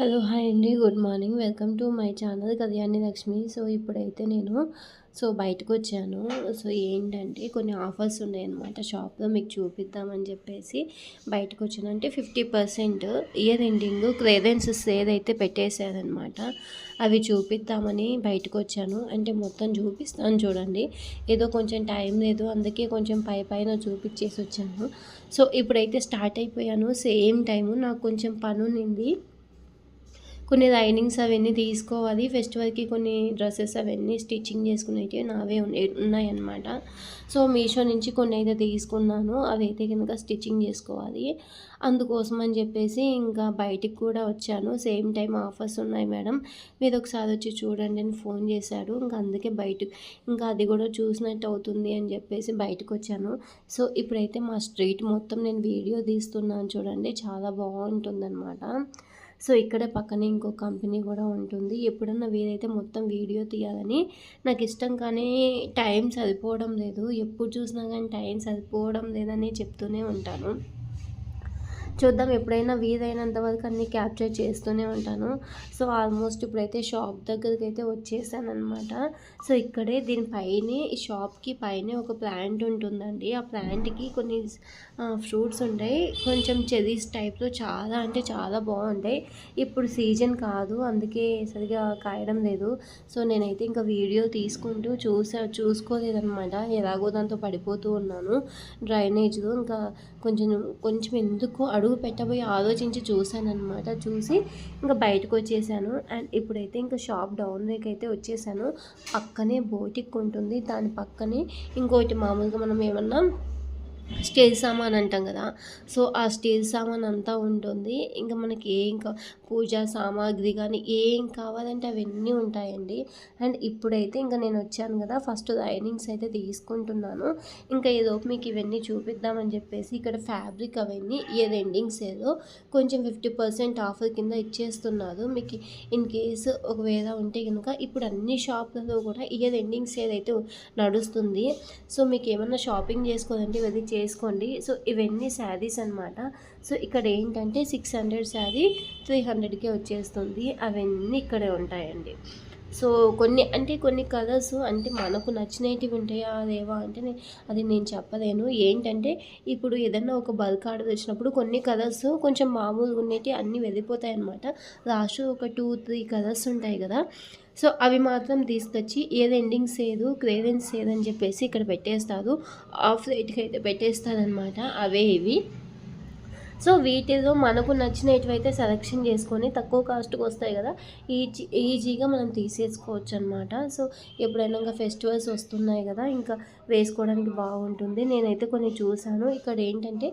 Hello hi అండి. Good morning. Welcome to my channel Kalyani Lakshmi. So ఇప్పుడైతే నేను so బయటకు వచ్చాను. సో ఏంటంటే కొన్ని ఆఫర్స్ ఉన్నాయన్నమాట. షాప్లో మీకు చూపిద్దామని చెప్పేసి బయటకు వచ్చాను. అంటే fifty percent year ending clearances ఏదైతే పెట్టేశారనమాట అవి చూపిద్దామని బయటకు వచ్చాను. అంటే మొత్తం చూపిస్తాను చూడండి. ఏదో కొంచెం టైం లేదు. అందుకే కొంచెం పై పైన చూపించేసి వచ్చాను. సో ఇప్పుడైతే స్టార్ట్ అయిపోయాను. Same time. నాకు కొంచెం పని ఉంది కొన్ని లైనింగ్స్ అవన్నీ తీసుకోవాలి. ఫెస్టివల్కి కొన్ని డ్రెస్సెస్ అవన్నీ స్టిచ్చింగ్ చేసుకునేవి నావే ఉన్నాయన్నమాట. సో మీషో నుంచి కొన్ని అయితే తీసుకున్నాను. అవి అయితే కనుక స్టిచ్చింగ్ చేసుకోవాలి. అందుకోసం అని చెప్పేసి ఇంకా బయటికి కూడా వచ్చాను. సేమ్ టైం ఆఫర్స్ ఉన్నాయి మేడం. మీరు ఒకసారి వచ్చి చూడండి అని ఫోన్ చేశాడు. ఇంకా అందుకే బయట ఇంకా అది కూడా చూసినట్టు అవుతుంది అని చెప్పేసి బయటకు వచ్చాను. సో ఇప్పుడైతే మా స్ట్రీట్ మొత్తం నేను వీడియో తీస్తున్నాను చూడండి. చాలా బాగుంటుందన్నమాట. సో ఇక్కడ పక్కనే ఇంకో కంపెనీ కూడా ఉంటుంది. ఎప్పుడన్నా వీలైతే మొత్తం వీడియో తీయాలని. నాకు ఇష్టం కానీ టైం సరిపోవడం లేదు. ఎప్పుడు చూసినా కానీ టైం సరిపోవడం లేదని చెప్తూనే ఉంటాను. చూద్దాం ఎప్పుడైనా వీలైనంత వరకు అన్నీ క్యాప్చర్ చేస్తూనే ఉంటాను. సో ఆల్మోస్ట్ ఇప్పుడైతే షాప్ దగ్గరికి అయితే వచ్చేసాను అనమాట సో ఇక్కడే దీనిపైనే ఈ షాప్కి పైనే ఒక ప్లాంట్ ఉంటుందండి. ఆ ప్లాంట్కి కొన్ని ఫ్రూట్స్ ఉంటాయి. కొంచెం చెరీస్ టైప్లో చాలా అంటే చాలా బాగుంటాయి. ఇప్పుడు సీజన్ కాదు అందుకే సరిగా కాయడం లేదు. సో నేనైతే ఇంకా వీడియో తీసుకుంటూ చూసా చూసుకోలేదనమాట ఎలాగో దాంతో పడిపోతూ ఉన్నాను. డ్రైనేజ్లో ఇంకా కొంచెం కొంచెం ఎందుకు అడుగు పెట్టబోయి ఆలోచించి చూశాను చూసి ఇంకా బయటకు వచ్చేసాను అండ్ ఇప్పుడైతే ఇంకా షాప్ డౌన్ వేకి అయితే వచ్చేసాను. పక్కనే బోటిక్ ఉంటుంది. దాని పక్కనే ఇంకోటి మామూలుగా మనం ఏమన్నా స్టీల్ సామాన్ అంటాం కదా. సో ఆ స్టేజ్ సామాన్ అంతా ఉంటుంది. ఇంకా మనకి ఏం పూజా సామాగ్రి కానీ ఏం కావాలంటే అవన్నీ ఉంటాయండి. అండ్ ఇప్పుడైతే ఇంకా నేను వచ్చాను కదా ఫస్ట్ లైనింగ్స్ అయితే తీసుకుంటున్నాను. ఇంకా ఏదో మీకు ఇవన్నీ చూపిద్దామని చెప్పేసి ఇక్కడ ఫ్యాబ్రిక్ అవన్నీ ఇయర్ ఎండింగ్స్ ఏదో కొంచెం ఫిఫ్టీ పర్సెంట్ ఆఫర్ కింద ఇచ్చేస్తున్నారు. మీకు ఇన్ కేసు ఒకవేళ ఉంటే కనుక ఇప్పుడు అన్ని షాప్లలో కూడా ఇయర్ ఎండింగ్స్ ఏదైతే నడుస్తుంది. సో మీకు ఏమన్నా షాపింగ్ చేసుకోవాలంటే వెళ్ళి చేసుకోండి. సో ఇవన్నీ శారీస్ అనమాట సో ఇక్కడ ఏంటంటే సిక్స్ హండ్రెడ్ శారీ త్రీ హండ్రెడ్కే వచ్చేస్తుంది. అవన్నీ ఇక్కడే ఉంటాయండి. సో కొన్ని అంటే కొన్ని కలర్స్ అంటే మనకు నచ్చినవి ఉంటాయా? లేవా? అంటే అది నేను చెప్పలేను. ఏంటంటే ఇప్పుడు ఏదన్నా ఒక బల్క్ ఆర్డర్ వచ్చినప్పుడు కొన్ని కలర్స్ కొంచెం మామూలుగా ఉండేవి అన్నీ వెళ్ళిపోతాయి అనమాట లాస్ట్ ఒక టూ త్రీ కలర్స్ ఉంటాయి కదా. సో అవి మాత్రం తీసుకొచ్చి ఏది ఎండింగ్స్ ఏదు క్రేరెన్స్ ఏదని చెప్పేసి ఇక్కడ పెట్టేస్తారు. ఆఫ్ రేట్కి అయితే పెట్టేస్తారనమాట అవే ఇవి. సో వీటిలో మనకు నచ్చినటువైతే సెలెక్షన్ చేసుకొని తక్కువ కాస్ట్కి వస్తాయి కదా ఈజీ ఈజీగా మనం తీసేసుకోవచ్చు అనమాట సో ఎప్పుడైనా ఇంకా ఫెస్టివల్స్ వస్తున్నాయి కదా ఇంకా వేసుకోవడానికి బాగుంటుంది. నేనైతే కొన్ని చూశాను. ఇక్కడ ఏంటంటే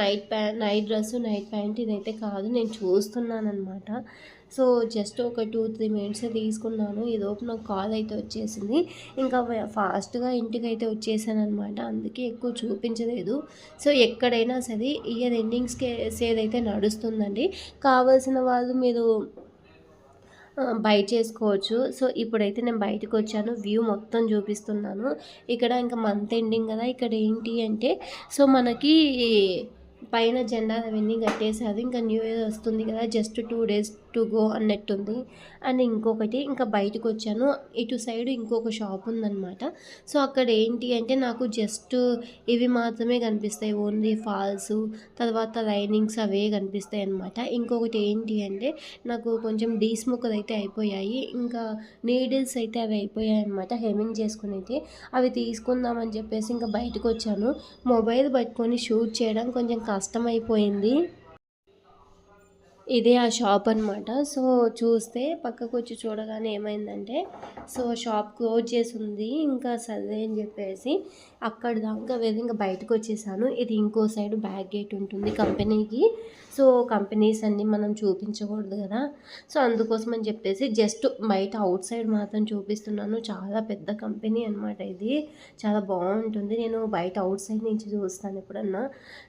నైట్ ప్యా నైట్ డ్రెస్ నైట్ ప్యాంట్ ఇదైతే కాదు నేను చూస్తున్నాను అనమాట సో జస్ట్ ఒక టూ త్రీ మినిట్స్ తీసుకున్నాను. ఈలోపు నాకు కాల్ అయితే వచ్చేసింది. ఇంకా ఫాస్ట్గా ఇంటికి అయితే వచ్చేసాను అనమాట అందుకే ఎక్కువ చూపించలేదు. సో ఎక్కడైనా సరే ఇయర్ ఎండింగ్స్కి సేల్ అయితే నడుస్తుందండి. కావాల్సిన వాళ్ళు మీరు బై చేసుకోవచ్చు. సో ఇప్పుడైతే నేను బయటకు వచ్చాను. వ్యూ మొత్తం చూపిస్తున్నాను. ఇక్కడ ఇంకా మంత్ ఎండింగ్ కదా. ఇక్కడ ఏంటి అంటే సో మనకి పైన జెండా అవన్నీ కట్టేసారు ఇంకా న్యూ ఇయర్ వస్తుంది కదా. Just two days to go అన్నట్టుంది. అండ్ ఇంకొకటి ఇంకా బయటకు వచ్చాను ఇటు సైడ్ ఇంకొక షాప్ ఉందన్నమాట. సో అక్కడ ఏంటి అంటే నాకు జస్ట్ ఇవి మాత్రమే కనిపిస్తాయి. ఓన్లీ ఫాల్స్ తర్వాత లైనింగ్స్ అవే కనిపిస్తాయి అనమాట ఇంకొకటి ఏంటి అంటే నాకు కొంచెం డీస్ ముక్కలు అయితే అయిపోయాయి. ఇంకా నీడిల్స్ అయితే అవి అయిపోయాయి అనమాట హెమింగ్ చేసుకుని అయితే అవి తీసుకుందామని చెప్పేసి ఇంకా బయటకు వచ్చాను మొబైల్ పట్టుకొని షూట్ చేయడం కొంచెం కష్టమైపోయింది. ఇదే ఆ షాప్ అనమాట సో చూస్తే పక్కకు వచ్చి చూడగానే ఏమైందంటే సో షాప్ క్లోజ్ చేసి ఉంది ఇంకా సర్దే అని చెప్పేసి అక్కడ దాకా వెళ్ళి ఇంకా బయటకు వచ్చేసాను ఇది ఇంకో సైడ్ బ్యాక్ గేట్ ఉంటుంది కంపెనీకి. సో కంపెనీస్ అన్నీ మనం చూపించకూడదు కదా. సో అందుకోసం అని చెప్పేసి జస్ట్ బయట అవుట్ సైడ్ మాత్రం చూపిస్తున్నాను. చాలా పెద్ద కంపెనీ అనమాట ఇది. చాలా బాగుంటుంది. నేను బయట అవుట్ సైడ్ నుంచి చూస్తాను ఎప్పుడన్నా.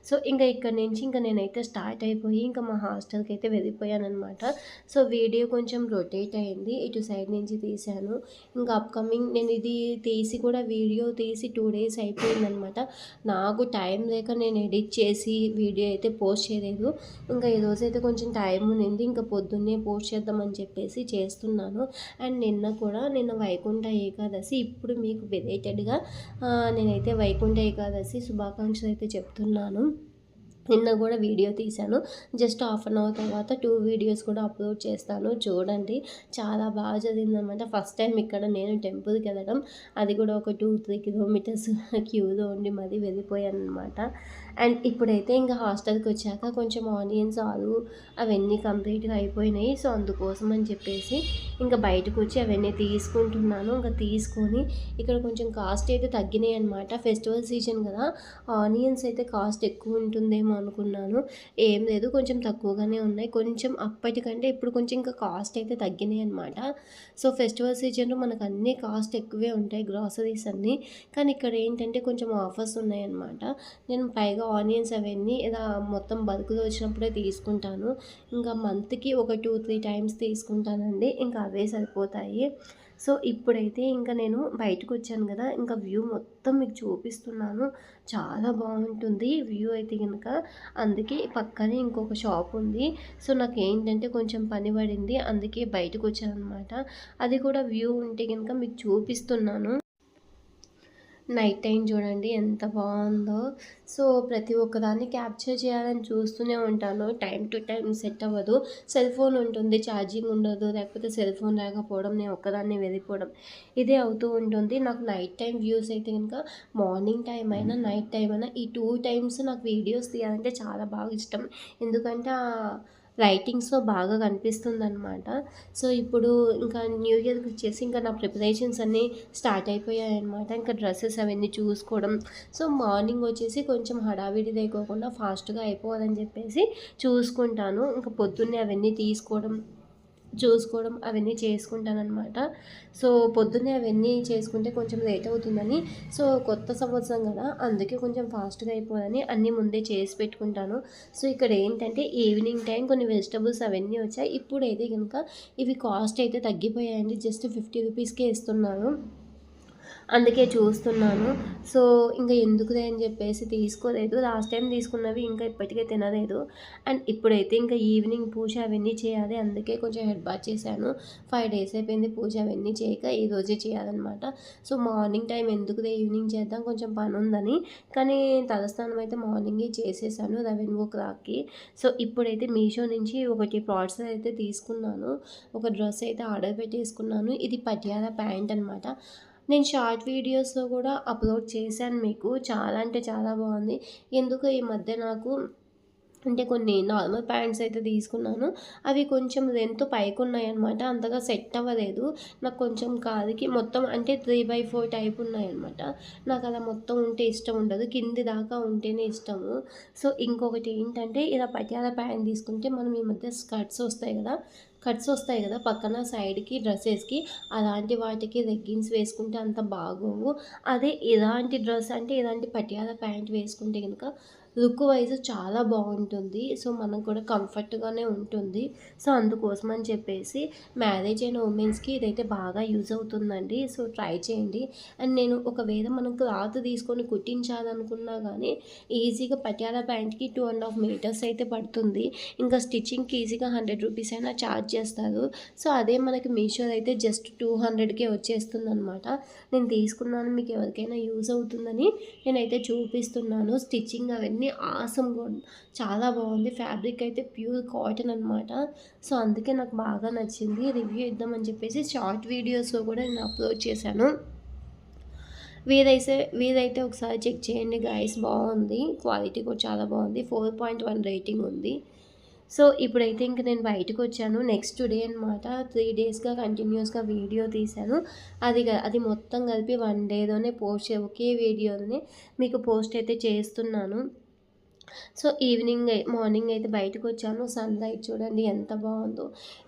సో ఇంకా ఇక్కడ నుంచి ఇంకా నేనైతే స్టార్ట్ అయిపోయి ఇంకా మా హాస్టల్కి అయితే వెళ్ళిపోయాను అనమాట సో వీడియో కొంచెం రొటేట్ అయింది. ఇటు సైడ్ నుంచి తీశాను. ఇంకా అప్కమింగ్ నేను ఇది తీసి కూడా వీడియో తీసి టూ డేస్ అయిపోయిందనమాట. నాకు టైం లేక నేను ఎడిట్ చేసి వీడియో అయితే పోస్ట్ చేయలేదు. ఇంకా ఈరోజు అయితే కొంచెం టైం ఉంది. ఇంకా పొద్దున్నే పోస్ట్ చేద్దామని చెప్పేసి చేస్తున్నాను. అండ్ నిన్న కూడా నిన్న వైకుంఠ ఏకాదశి ఇప్పుడు మీకు రిలేటెడ్గా నేనైతే వైకుంఠ ఏకాదశి శుభాకాంక్షలు అయితే చెప్తున్నాను. నిన్న కూడా వీడియో తీశాను. జస్ట్ హాఫ్ అన్ అవర్ తర్వాత టూ వీడియోస్ కూడా అప్లోడ్ చేస్తాను. చూడండి. చాలా బాగా చదివిందనమాట. ఫస్ట్ టైం ఇక్కడ నేను టెంపుల్కి వెళ్ళడం. అది కూడా ఒక టూ త్రీ కిలోమీటర్స్ క్యూలో ఉండి మరీ వెళ్ళిపోయాను అనమాట అండ్ ఇప్పుడైతే ఇంకా హాస్టల్కి వచ్చాక కొంచెం ఆనియన్స్ ఆలు అవన్నీ కంప్లీట్గా అయిపోయినాయి. సో అందుకోసం అని చెప్పేసి ఇంకా బయటకు వచ్చి అవన్నీ తీసుకుంటున్నాను. ఇంకా తీసుకొని ఇక్కడ కొంచెం కాస్ట్ అయితే తగ్గినాయి అనమాట ఫెస్టివల్ సీజన్ కదా ఆనియన్స్ అయితే కాస్ట్ ఎక్కువ ఉంటుందేమో అనుకున్నాను. ఏం లేదు కొంచెం తక్కువగానే ఉన్నాయి. కొంచెం అప్పటికంటే ఇప్పుడు కొంచెం ఇంకా కాస్ట్ అయితే తగ్గినాయి అనమాట సో ఫెస్టివల్ సీజన్లో మనకు అన్నీ కాస్ట్ ఎక్కువే ఉంటాయి గ్రాసరీస్ అన్నీ. కానీ ఇక్కడ ఏంటంటే కొంచెం ఆఫర్స్ ఉన్నాయన్నమాట నేను పైగా ఆనియన్స్ అవన్నీ ఇలా మొత్తం బల్క్లో వచ్చినప్పుడే తీసుకుంటాను. ఇంకా మంత్కి ఒక టూ త్రీ టైమ్స్ తీసుకుంటానండి. ఇంకా అవే సరిపోతాయి. సో ఇప్పుడైతే ఇంకా నేను బయటకు వచ్చాను కదా ఇంకా వ్యూ మొత్తం మీకు చూపిస్తున్నాను. చాలా బాగుంటుంది వ్యూ అయితే కనుక అందుకే పక్కనే ఇంకొక షాప్ ఉంది. సో నాకు ఏంటంటే కొంచెం పని పడింది. అందుకే బయటకు వచ్చాను అనమాట అది కూడా వ్యూ ఉంటే కనుక మీకు చూపిస్తున్నాను. నైట్ టైం చూడండి ఎంత బాగుందో. సో ప్రతి ఒక్కదాన్ని క్యాప్చర్ చేయాలని చూస్తూనే ఉంటాను. టైం టు టైం సెట్ అవ్వదు. సెల్ ఫోన్ ఉంటుంది ఛార్జింగ్ ఉండదు లేకపోతే సెల్ ఫోన్ లేకపోవడం నేను ఒక్కదాన్ని వెళ్ళిపోవడం ఇదే అవుతూ ఉంటుంది. నాకు నైట్ టైం వ్యూస్ అయితే కనుక మార్నింగ్ టైం అయినా నైట్ టైం అయినా ఈ టూ టైమ్స్ నాకు వీడియోస్ తీయాలంటే చాలా బాగా ఇష్టం. ఎందుకంటే రైటింగ్స్లో బాగా కనిపిస్తుంది అనమాట సో ఇప్పుడు ఇంకా న్యూ ఇయర్కి వచ్చేసి ఇంకా నా ప్రిపరేషన్స్ అన్నీ స్టార్ట్ అయిపోయాయి అనమాట ఇంకా డ్రెస్సెస్ అవన్నీ చూసుకోవడం. సో మార్నింగ్ వచ్చేసి కొంచెం హడావిడి లేకోకుండా ఫాస్ట్గా అయిపోవాలని చెప్పేసి చూసుకుంటాను. ఇంకా పొద్దున్నే అవన్నీ తీసుకోవడం. చూసుకోవడం అవన్నీ చేసుకుంటానమాట సో పొద్దున్నే అవన్నీ చేసుకుంటే కొంచెం లేట్ అవుతుందని. సో కొత్త సంవత్సరం కదా అందుకే కొంచెం ఫాస్ట్గా అయిపోదని అన్నీ ముందే చేసి పెట్టుకుంటాను. సో ఇక్కడ ఏంటంటే ఈవినింగ్ టైం కొన్ని వెజిటబుల్స్ అవన్నీ వచ్చాయి. ఇప్పుడైతే కనుక ఇవి కాస్ట్ అయితే తగ్గిపోయాయండి. జస్ట్ ఫిఫ్టీ రూపీస్కే ఇస్తున్నాను. అందుకే చూస్తున్నాను. సో ఇంకా ఎందుకులే అని చెప్పేసి తీసుకోలేదు. లాస్ట్ టైం తీసుకున్నవి ఇంకా ఇప్పటికే తినలేదు. అండ్ ఇప్పుడైతే ఇంకా ఈవినింగ్ పూజ అవన్నీ చేయాలి. అందుకే కొంచెం హెడ్ బాత్ చేశాను. ఫైవ్ డేస్ అయిపోయింది పూజ అవన్నీ చేయక ఈ రోజే చేయాలన్నమాట. సో మార్నింగ్ టైం ఎందుకులే ఈవినింగ్ చేద్దాం? కొంచెం పని ఉందని. కానీ తలస్నానం అయితే మార్నింగే చేసేసాను. లెవెన్ ఓ క్లాక్కి సో ఇప్పుడైతే మీషో నుంచి ఒకటి ప్రోడక్ట్స్ అయితే తీసుకున్నాను. ఒక డ్రెస్ అయితే ఆర్డర్ పెట్టేసుకున్నాను. ఇది పటియాల ప్యాంట్ అనమాట నేను షార్ట్ వీడియోస్లో కూడా అప్లోడ్ చేశాను మీకు. చాలా అంటే చాలా బాగుంది. ఎందుకు ఈ మధ్య నాకు అంటే కొన్ని నార్మల్ ప్యాంట్స్ అయితే తీసుకున్నాను. అవి కొంచెం లెంత్ పైకి ఉన్నాయన్నమాట. అంతగా సెట్ అవ్వలేదు. నాకు కొంచెం కాదుకి మొత్తం అంటే త్రీ బై ఫోర్ టైప్ ఉన్నాయన్నమాట. నాకు అలా మొత్తం ఉంటే ఇష్టం ఉండదు. కింది దాకా ఉంటేనే ఇష్టము. సో ఇంకొకటి ఏంటంటే ఇలా పట్యాల ప్యాంట్ తీసుకుంటే మనం ఈ మధ్య స్కర్ట్స్ వస్తాయి కదా కట్స్ వస్తాయి కదా పక్కన సైడ్కి డ్రెస్సెస్కి అలాంటి వాటికి లెగ్గిన్స్ వేసుకుంటే అంత బాగోవు. అదే ఇలాంటి డ్రెస్ అంటే ఇలాంటి పటియాల ప్యాంట్ వేసుకుంటే కనుక లుక్ వైజ్ చాలా బాగుంటుంది. సో మనకు కూడా కంఫర్ట్గానే ఉంటుంది. సో అందుకోసం అని చెప్పేసి మ్యారేజ్ అయిన ఉమెన్స్కి ఇదైతే బాగా యూజ్ అవుతుందండి. సో ట్రై చేయండి. అండ్ నేను ఒకవేళ మనం క్లాత్ తీసుకొని కుట్టించాలనుకున్నా కానీ ఈజీగా పట్యాల ప్యాంట్కి టూ అండ్ హాఫ్ మీటర్స్ అయితే పడుతుంది. ఇంకా స్టిచ్చింగ్కి ఈజీగా హండ్రెడ్ రూపీస్ అయినా ఛార్జ్ చేస్తారు. సో అదే మనకి మీషో అయితే జస్ట్ టూ హండ్రెడ్కే వచ్చేస్తుంది అనమాట నేను తీసుకున్నాను మీకు ఎవరికైనా యూజ్ అవుతుందని నేనైతే చూపిస్తున్నాను. స్టిచ్చింగ్ అవన్నీ ఆసమ్గా చాలా బాగుంది. ఫ్యాబ్రిక్ అయితే ప్యూర్ కాటన్ అనమాట సో అందుకే నాకు బాగా నచ్చింది. రివ్యూ ఇద్దామని చెప్పేసి షార్ట్ వీడియోస్లో కూడా నేను అప్లోడ్ చేశాను. వీరైతే వీరైతే ఒకసారి చెక్ చేయండి గాయస్ బాగుంది. క్వాలిటీ కూడా చాలా బాగుంది. ఫోర్ పాయింట్ వన్ రేటింగ్ ఉంది. సో ఇప్పుడైతే ఇంక నేను బయటకు వచ్చాను. నెక్స్ట్ డే అనమాట త్రీ డేస్గా కంటిన్యూస్గా వీడియో తీశాను. అది అది మొత్తం కలిపి వన్ డేలోనే పోస్ట్ ఒకే వీడియోనే మీకు పోస్ట్ అయితే చేస్తున్నాను. సో ఈవినింగ్ మార్నింగ్ అయితే బయటకు వచ్చాను సన్ లైట్ చూడండి ఎంత బాగుందో.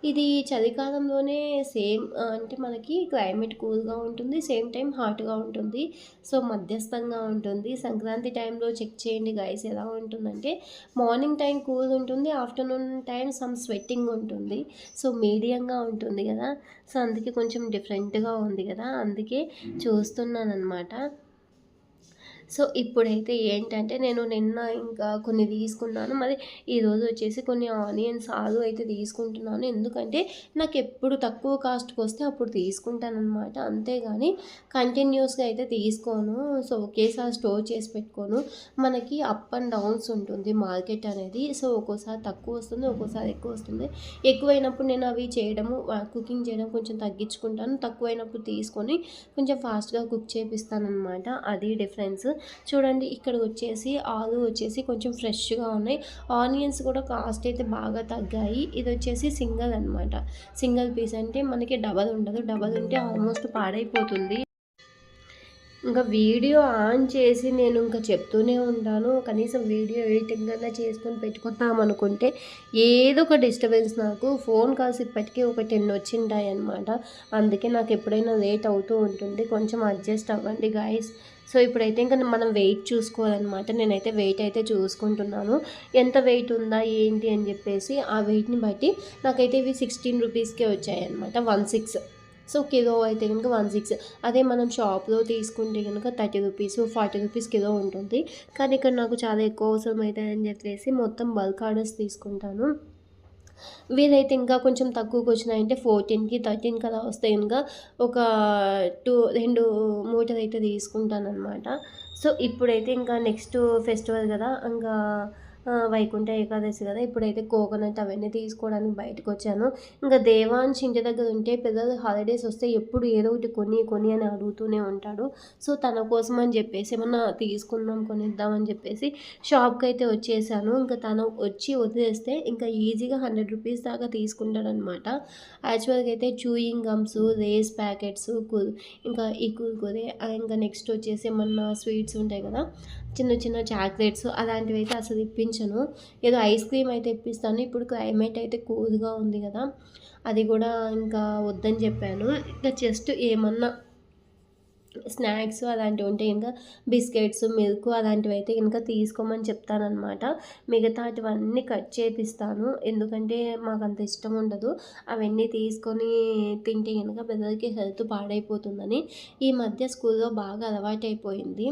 ఇది చలికాలంలోనే సేమ్ అంటే మనకి క్లైమేట్ కూల్గా ఉంటుంది సేమ్ టైం హాట్గా ఉంటుంది. సో మధ్యస్థంగా ఉంటుంది. సంక్రాంతి టైంలో చెక్ చేయండి గైస్ ఎలా ఉంటుందంటే మార్నింగ్ టైం కూల్ ఉంటుంది ఆఫ్టర్నూన్ టైం సమ్ స్వెట్టింగ్ ఉంటుంది. సో మీడియంగా ఉంటుంది కదా. సో అందుకే కొంచెం డిఫరెంట్గా ఉంది కదా. అందుకే చూస్తున్నాను అనమాట సో ఇప్పుడైతే ఏంటంటే నేను నిన్న ఇంకా కొన్ని తీసుకున్నాను. మరి ఈరోజు వచ్చేసి కొన్ని ఆనియన్స్ ఆలు అయితే తీసుకుంటున్నాను. ఎందుకంటే నాకు ఎప్పుడు తక్కువ కాస్ట్కి వస్తే అప్పుడు తీసుకుంటాను అనమాట అంతేగాని కంటిన్యూస్గా అయితే తీసుకోను. సో ఒకేసారి స్టోర్ చేసి పెట్టుకోను. మనకి అప్ అండ్ డౌన్స్ ఉంటుంది మార్కెట్ అనేది. సో ఒక్కోసారి తక్కువ వస్తుంది ఒక్కోసారి ఎక్కువ వస్తుంది. ఎక్కువైనప్పుడు నేను అవి చేయడము కుకింగ్ చేయడం కొంచెం తగ్గించుకుంటాను. తక్కువైనప్పుడు తీసుకొని కొంచెం ఫాస్ట్గా కుక్ చేపిస్తాను అనమాట అది డిఫరెన్స్ చూడండి ఇక్కడ వచ్చేసి ఆలు వచ్చేసి కొంచెం ఫ్రెష్గా ఉన్నాయి. ఆనియన్స్ కూడా కాస్ట్ అయితే బాగా తగ్గాయి. ఇది వచ్చేసి సింగల్ అనమాట సింగల్ పీస్ అంటే మనకి డబల్ ఉండదు. డబల్ ఉంటే ఆల్మోస్ట్ పాడైపోతుంది. ఇంకా వీడియో ఆన్ చేసి నేను ఇంకా చెప్తూనే ఉంటాను. కనీసం వీడియో ఎడిటింగ్ అన్నా చేసుకొని పెట్టుకుందాం అనుకుంటే ఏదో ఒక డిస్టర్బెన్స్ నాకు. ఫోన్ కాల్స్ ఇప్పటికీ ఒక టెన్ వచ్చింటాయి అనమాట అందుకే నాకు ఎప్పుడైనా లేట్ అవుతూ ఉంటుంది. కొంచెం అడ్జస్ట్ అవ్వండి గాయస్ సో ఇప్పుడైతే ఇంకా మనం వెయిట్ చూసుకోవాలన్నమాట. నేనైతే వెయిట్ అయితే చూసుకుంటున్నాను. ఎంత వెయిట్ ఉందా ఏంటి అని చెప్పేసి ఆ వెయిట్ని బట్టి నాకైతే ఇవి సిక్స్టీన్ రూపీస్కే వచ్చాయి అనమాట వన్ సిక్స్ సో కిలో అయితే కనుక వన్ సిక్స్ అదే మనం షాప్లో తీసుకుంటే కనుక thirty rupees forty rupees kilo ఉంటుంది. కానీ ఇక్కడ నాకు చాలా ఎక్కువ అవసరం అవుతాయని చెప్పేసి మొత్తం బల్క్ ఆర్డర్స్ తీసుకుంటాను. వీలైతే ఇంకా కొంచెం తక్కువకి వచ్చినాయంటే ఫోర్టీన్కి థర్టీన్కి అలా వస్తే ఇంకా ఒక టూ రెండు మూటలు అయితే తీసుకుంటాను అనమాట సో ఇప్పుడైతే ఇంకా నెక్స్ట్ ఫెస్టివల్ కదా ఇంకా వైకుంఠ ఏకాదశి కదా ఇప్పుడైతే కోకోనట్ అవన్నీ తీసుకోవడానికి బయటకు వచ్చాను ఇంకా దేవాంశ్ ఇంటి దగ్గర ఉంటే పిల్లలు హాలిడేస్ వస్తే ఎప్పుడు ఏదో ఒకటి కొని కొని అని అడుగుతూనే ఉంటాడు. సో తన కోసం అని చెప్పేసి ఏమన్నా తీసుకుందాం కొనిద్దామని చెప్పేసి షాప్కి అయితే వచ్చేసాను. ఇంకా తను వచ్చి వదిలేస్తే ఇంకా ఈజీగా హండ్రెడ్ రూపీస్ దాకా తీసుకుంటాడనమాట యాక్చువల్గా అయితే చూయింగ్ గమ్స్ రేస్ ప్యాకెట్స్ ఇంకా ఈ కుర్కురే ఇంకా నెక్స్ట్ వచ్చేసి ఏమన్నా స్వీట్స్ ఉంటాయి కదా చిన్న చిన్న చాక్లెట్స్ అలాంటివి అయితే అసలు ఇప్పించను. ఏదో ఐస్ క్రీమ్ అయితే ఇప్పిస్తాను. ఇప్పుడు క్లైమేట్ అయితే కూల్గా ఉంది కదా. అది కూడా ఇంకా వద్దని చెప్పాను. ఇంకా జస్ట్ ఏమన్నా స్నాక్స్ అలాంటివి ఉంటే ఇంకా బిస్కెట్స్ మిల్క్ అలాంటివి అయితే ఇంకా తీసుకోమని చెప్తానమాట మిగతాటివన్నీ కట్ చేపిస్తాను. ఎందుకంటే మాకు అంత ఇష్టం ఉండదు. అవన్నీ తీసుకొని తింటే కనుక పిల్లలకి హెల్త్ పాడైపోతుందని ఈ మధ్య స్కూల్లో బాగా అలవాటైపోయింది.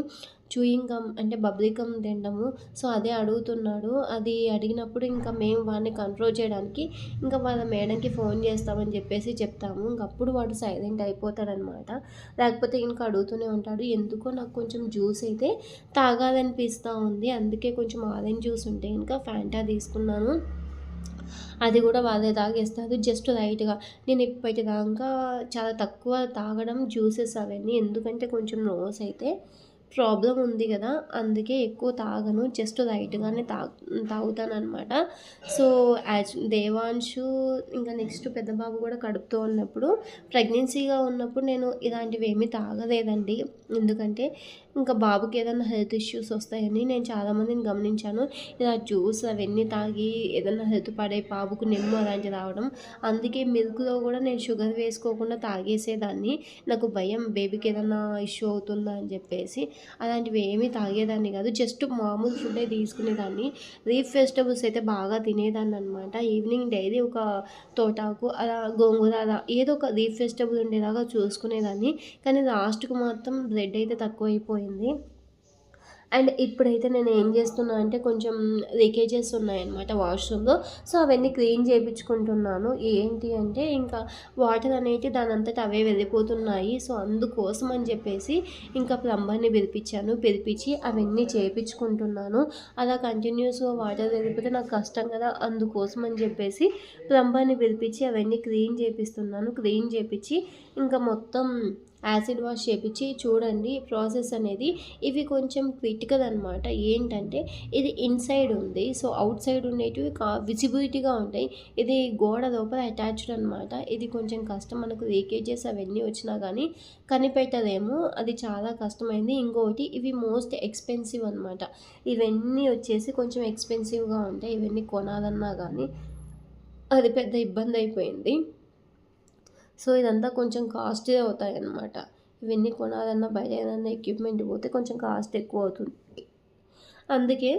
చూయింగ్ గమ్ అంటే బబ్లీ గమ్ తినడము. సో అదే అడుగుతున్నాడు. అది అడిగినప్పుడు ఇంకా మేము వాడిని కంట్రోల్ చేయడానికి ఇంకా వాళ్ళ మేడంకి ఫోన్ చేస్తామని చెప్పేసి చెప్తాము. ఇంకప్పుడు వాడు సైలెంట్ అయిపోతాడనమాట. లేకపోతే ఇంకా అడుగుతూనే ఉంటాడు. ఎందుకో నాకు కొంచెం జ్యూస్ అయితే తాగాలనిపిస్తూ ఉంది. అందుకే కొంచెం ఆరెంజ్ జ్యూస్ ఉంటే ఇంకా ఫ్యాంటా తీసుకున్నాను. అది కూడా వాళ్ళే తాగేస్తారు జస్ట్ లైట్గా నేను ఇప్పటిదాకా చాలా తక్కువ తాగడం జ్యూసెస్ అవన్నీ. ఎందుకంటే కొంచెం నోస్ అయితే ప్రాబ్లం ఉంది కదా అందుకే ఎక్కువ తాగను. జస్ట్ లైట్గానే తా తాగుతాను అనమాట సో యాజ్ దేవాంశు ఇంకా నెక్స్ట్ పెద్ద బాబు కూడా కడుపుతూ ఉన్నప్పుడు ప్రెగ్నెన్సీగా ఉన్నప్పుడు నేను ఇలాంటివి ఏమీ తాగలేదండి. ఎందుకంటే ఇంకా బాబుకి ఏదైనా హెల్త్ ఇష్యూస్ వస్తాయని నేను చాలామందిని గమనించాను. ఇలా జ్యూస్ అవన్నీ తాగి ఏదైనా హెల్త్ పడే బాబుకు నిమ్మ అలాంటి రావడం అందుకే మిల్క్లో కూడా నేను షుగర్ వేసుకోకుండా తాగేసేదాన్ని. నాకు భయం బేబీకి ఏదైనా ఇష్యూ అవుతుందా అని చెప్పేసి. అలాంటివి ఏమీ తాగేదాన్ని కాదు. జస్ట్ మామూలు ఫుడ్డే తీసుకునేదాన్ని. లీఫ్ వెజిటబుల్స్ అయితే బాగా తినేదాన్ని అనమాట ఈవినింగ్ డైలీ ఒక తోటాకు అలా గోంగూర అలా ఏదో ఒక లీఫ్ వెజిటబుల్ ఉండేలాగా చూసుకునేదాన్ని. కానీ లాస్ట్కు మాత్రం బ్రెడ్ అయితే తక్కువ అయిపోయింది. అండ్ ఇప్పుడైతే నేను ఏం చేస్తున్నా అంటే కొంచెం లీకేజెస్ ఉన్నాయన్నమాట వాష్రూమ్లో. సో అవన్నీ క్లీన్ చేయించుకుంటున్నాను ఏంటి అంటే ఇంకా వాటర్ అనేవి దాని అంతటా అవే వెళ్ళిపోతున్నాయి. సో అందుకోసం అని చెప్పేసి ఇంకా ప్లంబర్ని పిలిపించాను. పిలిపించి అవన్నీ చేయించుకుంటున్నాను అలా కంటిన్యూస్గా వాటర్ వెళ్ళిపోతే నాకు కష్టం కదా అందుకోసం అని చెప్పేసి ప్లంబర్ని పిలిపించి అవన్నీ క్లీన్ చేపిస్తున్నాను. క్లీన్ చేపించి ఇంకా మొత్తం యాసిడ్ వాష్ చేపించి చూడండి ప్రాసెస్ అనేది. ఇవి కొంచెం క్రిటికల్ అనమాట ఏంటంటే ఇది ఇన్సైడ్ ఉంది. సో అవుట్ సైడ్ ఉండేటివి కా విజిబిలిటీగా ఉంటాయి. ఇది గోడ లోపల అటాచ్డ్ అనమాట ఇది కొంచెం కష్టం. మనకు లీకేజెస్ అవన్నీ వచ్చినా కానీ కనిపెట్టలేము అది చాలా కష్టమైంది. ఇంకోటి ఇవి మోస్ట్ ఎక్స్పెన్సివ్ అనమాట ఇవన్నీ వచ్చేసి కొంచెం ఎక్స్పెన్సివ్గా ఉంటాయి. ఇవన్నీ కొనాలన్నా కానీ అది పెద్ద ఇబ్బంది అయిపోయింది. సో ఇదంతా కొంచెం కాస్ట్లీ అవుతాయి అన్నమాట ఇవన్నీ కొనాలన్నా బయట ఏదన్నా ఎక్విప్మెంట్ పోతే కొంచెం కాస్ట్ ఎక్కువ అవుతుంది. అందుకే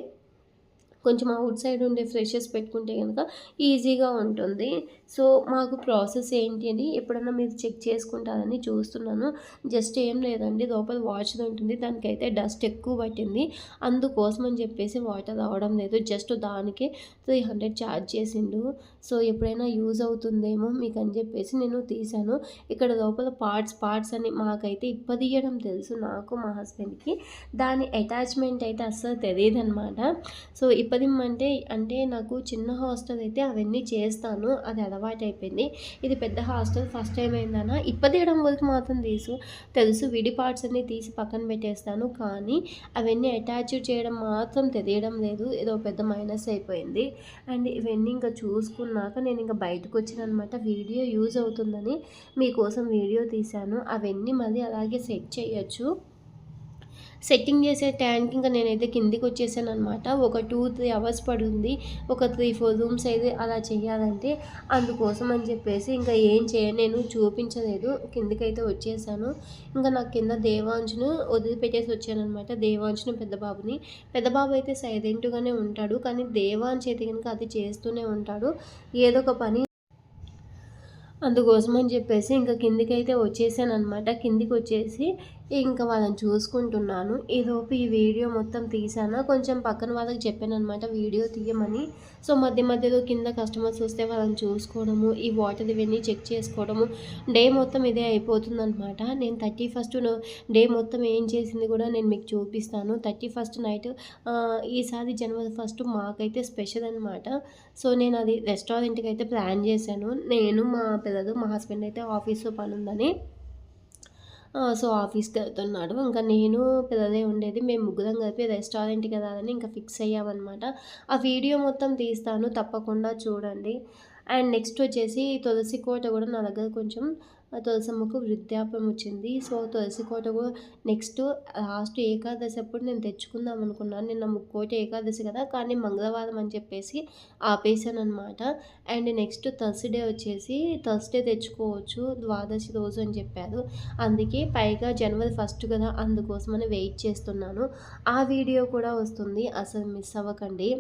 కొంచెం అవుట్ సైడ్ ఉండే ఫ్రెషెస్ పెట్టుకుంటే కనుక ఈజీగా ఉంటుంది. సో మాకు ప్రాసెస్ ఏంటి అని ఎప్పుడన్నా మీరు చెక్ చేసుకుంటారని చూస్తున్నాను. జస్ట్ ఏం లేదండి లోపల వాచ్ ఉంటుంది. దానికైతే డస్ట్ ఎక్కువ పట్టింది. అందుకోసం అని చెప్పేసి వాటర్ రావడం లేదు. జస్ట్ దానికే త్రీ హండ్రెడ్ ఛార్జ్ చేసిండు. సో ఎప్పుడైనా యూజ్ అవుతుందేమో మీకు అని చెప్పేసి నేను తీశాను. ఇక్కడ లోపల పార్ట్స్ పార్ట్స్ అని మాకైతే ఇప్పదీయడం తెలుసు నాకు మా హస్బెండ్కి. దాని అటాచ్మెంట్ అయితే అస్సలు తెలియదు అనమాట సో ఇప్పదిమ్మంటే అంటే నాకు చిన్న హాస్టల్ అయితే అవన్నీ చేస్తాను. అది అలవాటు అయిపోయింది. ఇది పెద్ద హాస్టల్ ఫస్ట్ టైం అయిందన ఇప్పదీయడం వరకు మాత్రం తీసు తెలుసు విడి పార్ట్స్ అన్ని తీసి పక్కన పెట్టేస్తాను. కానీ అవన్నీ అటాచ్ చేయడం మాత్రం తెలియడం లేదు. ఏదో పెద్ద మైనస్ అయిపోయింది. అండ్ ఇవన్నీ ఇంకా చూసుకున్నాక నేను ఇంకా బయటకు వచ్చిన అనమాట వీడియో యూజ్ అవుతుందని మీకోసం వీడియో తీశాను. అవన్నీ మళ్ళీ అలాగే సెట్ చేయొచ్చు. సెట్టింగ్ చేసే ట్యాంక్ ఇంకా నేనైతే కిందికి వచ్చేసాను అనమాట ఒక టూ త్రీ అవర్స్ పడుంది. ఒక త్రీ ఫోర్ రూమ్స్ అయితే అలా చేయాలంటే అందుకోసం అని చెప్పేసి ఇంకా ఏం చేయ నేను చూపించలేదు. కిందికైతే వచ్చేసాను. ఇంకా నాకు కింద దేవాంశును వదిలిపెట్టేసి వచ్చాను అనమాట దేవాంశును పెద్దబాబు అయితే సైలెంట్గానే ఉంటాడు. కానీ దేవాంశ్ అయితే కనుక అది చేస్తూనే ఉంటాడు. ఏదో ఒక పని అందుకోసం అని చెప్పేసి ఇంకా కిందికైతే వచ్చేసాను అనమాట కిందికి వచ్చేసి ఇంకా వాళ్ళని చూసుకుంటున్నాను. ఈలోపు ఈ వీడియో మొత్తం తీసాను కొంచెం పక్కన వాళ్ళకి చెప్పాను అనమాట వీడియో తీయమని. సో మధ్య మధ్యలో కింద కస్టమర్స్ వస్తే వాళ్ళని చూసుకోవడము ఈ వాటర్ ఇవన్నీ చెక్ చేసుకోవడము డే మొత్తం ఇదే అయిపోతుందనమాట నేను థర్టీ ఫస్ట్ డే మొత్తం ఏం చేసింది కూడా నేను మీకు చూపిస్తాను. థర్టీ ఫస్ట్ నైట్ ఈసారి జనవరి ఫస్ట్ మాకైతే స్పెషల్ అనమాట సో నేను అది రెస్టారెంట్కి అయితే ప్లాన్ చేశాను. నేను మా పిల్లలు మా హస్బెండ్ అయితే ఆఫీస్లో పని ఉందని సో ఆఫీస్కి వెళ్తున్నాడు. ఇంకా నేను పెద్దదే ఉండేది. మేము ముగ్గురం కలిపి రెస్టారెంట్కి అని ఇంకా ఫిక్స్ అయ్యామన్నమాట. ఆ వీడియో మొత్తం తీస్తాను. తప్పకుండా చూడండి. అండ్ నెక్స్ట్ వచ్చేసి తులసి కోట కూడా నా దగ్గర కొంచెం తులసమ్మకు వృద్ధాప్యం వచ్చింది. సో తులసి కోట కూడా నెక్స్ట్ లాస్ట్ ఏకాదశి అప్పుడు నేను తెచ్చుకుందాం అనుకున్నాను. నిన్న ముక్కోట ఏకాదశి కదా కానీ మంగళవారం అని చెప్పేసి ఆపేసాను అనమాట అండ్ నెక్స్ట్ థర్స్డే వచ్చేసి థర్స్డే తెచ్చుకోవచ్చు ద్వాదశి రోజు అని చెప్పారు. అందుకే పైగా జనవరి ఫస్ట్ కదా అందుకోసమని వెయిట్ చేస్తున్నాను. ఆ వీడియో కూడా వస్తుంది. అసలు మిస్ అవ్వకండి.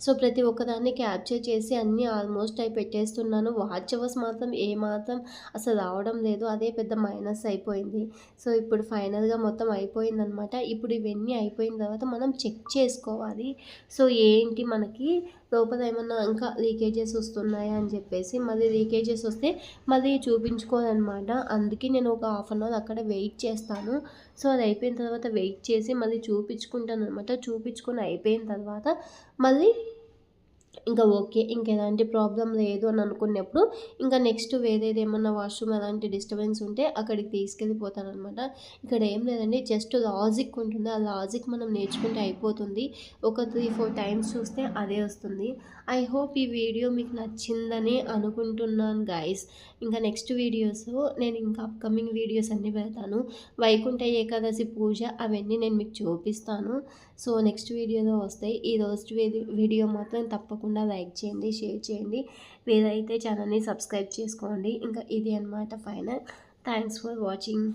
సో ప్రతి ఒక్కదాన్ని క్యాప్చర్ చేసి అన్నీ ఆల్మోస్ట్ అయి పెట్టేస్తున్నాను. వాచ్ అవర్స్ మాత్రం ఏమాత్రం అసలు రావడం లేదు. అదే పెద్ద మైనస్ అయిపోయింది. సో ఇప్పుడు ఫైనల్గా మొత్తం అయిపోయిందనమాట ఇప్పుడు ఇవన్నీ అయిపోయిన తర్వాత మనం చెక్ చేసుకోవాలి. సో ఏంటి మనకి లోపల ఏమన్నా ఇంకా లీకేజెస్ వస్తున్నాయా అని చెప్పేసి మళ్ళీ లీకేజెస్ వస్తే మళ్ళీ చూపించుకోదనమాట అందుకే నేను ఒక హాఫ్ అన్ అవర్ అక్కడ వెయిట్ చేస్తాను. సో అది అయిపోయిన తర్వాత వెయిట్ చేసి మళ్ళీ చూపించుకుంటాను అనమాట చూపించుకొని అయిపోయిన తర్వాత మళ్ళీ ఇంకా ఓకే ఇంకెలాంటి ప్రాబ్లం లేదు అని అనుకున్నప్పుడు ఇంకా నెక్స్ట్ వేరేది ఏమన్నా వాష్రూమ్ అలాంటి డిస్టర్బెన్స్ ఉంటే అక్కడికి తీసుకెళ్ళిపోతానమాట ఇక్కడ ఏం లేదండి జస్ట్ లాజిక్ ఉంటుంది. ఆ లాజిక్ మనం నేర్చుకుంటే అయిపోతుంది. ఒక త్రీ ఫోర్ టైమ్స్ చూస్తే అదే వస్తుంది. ఐ హోప్ ఈ వీడియో మీకు నచ్చిందని అనుకుంటున్నాను గైస్. ఇంకా నెక్స్ట్ వీడియోస్ నేను ఇంకా అప్కమింగ్ వీడియోస్ అన్నీ పెడతాను. వైకుంఠ ఏకాదశి పూజ అవన్నీ నేను మీకు చూపిస్తాను. సో నెక్స్ట్ వీడియోలో వస్తాయి. ఈ రోజు వీడియో మాత్రం తప్పకుండా లైక్ చేయండి షేర్ చేయండి. వేరైతే ఛానల్ని సబ్స్క్రైబ్ చేసుకోండి. ఇంకా ఇది అనమాట ఫైనల్. Thanks for watching.